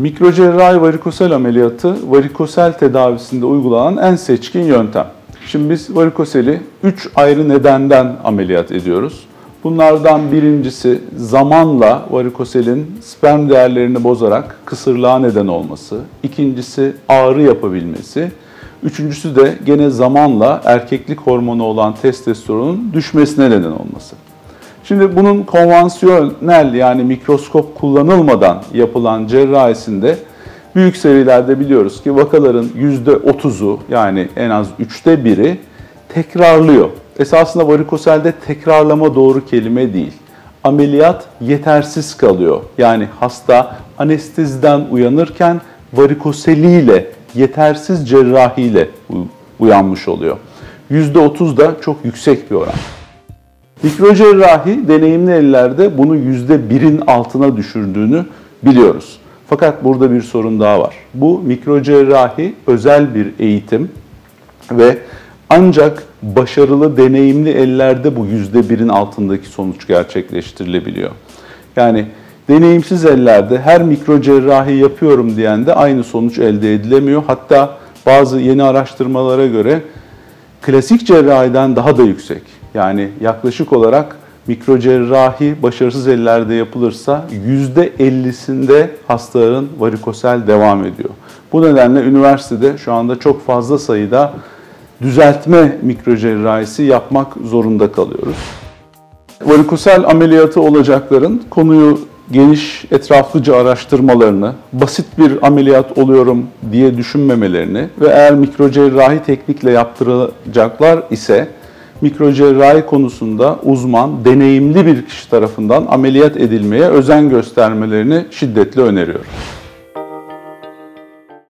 Mikrocerrahi varikosel ameliyatı varikosel tedavisinde uygulanan en seçkin yöntem. Şimdi biz varikoseli 3 ayrı nedenden ameliyat ediyoruz. Bunlardan birincisi zamanla varikoselin sperm değerlerini bozarak kısırlığa neden olması. İkincisi ağrı yapabilmesi. Üçüncüsü de gene zamanla erkeklik hormonu olan testosteronun düşmesine neden olması. Şimdi bunun konvansiyonel yani mikroskop kullanılmadan yapılan cerrahisinde büyük serilerde biliyoruz ki vakaların %30'u yani en az üçte biri tekrarlıyor. Esasında varikoselde tekrarlama doğru kelime değil. Ameliyat yetersiz kalıyor. Yani hasta anesteziden uyanırken varikoseliyle, yetersiz cerrahiyle uyanmış oluyor. %30 da çok yüksek bir oran. Mikrocerrahi deneyimli ellerde bunu %1'in altına düşürdüğünü biliyoruz. Fakat burada bir sorun daha var. Bu mikrocerrahi özel bir eğitim ve ancak başarılı, deneyimli ellerde bu %1'in altındaki sonuç gerçekleştirilebiliyor. Yani deneyimsiz ellerde her mikrocerrahi yapıyorum diyen de aynı sonuç elde edilemiyor. Hatta bazı yeni araştırmalara göre klasik cerrahiden daha da yüksek. Yani yaklaşık olarak mikrocerrahi başarısız ellerde yapılırsa %50'sinde hastaların varikosel devam ediyor. Bu nedenle üniversitede şu anda çok fazla sayıda düzeltme mikrocerrahisi yapmak zorunda kalıyoruz. Varikosel ameliyatı olacakların konuyu geniş, etraflıca araştırmalarını, basit bir ameliyat oluyorum diye düşünmemelerini ve eğer mikrocerrahi teknikle yaptıracaklar ise mikrocerrahi konusunda uzman, deneyimli bir kişi tarafından ameliyat edilmeye özen göstermelerini şiddetle öneriyorum.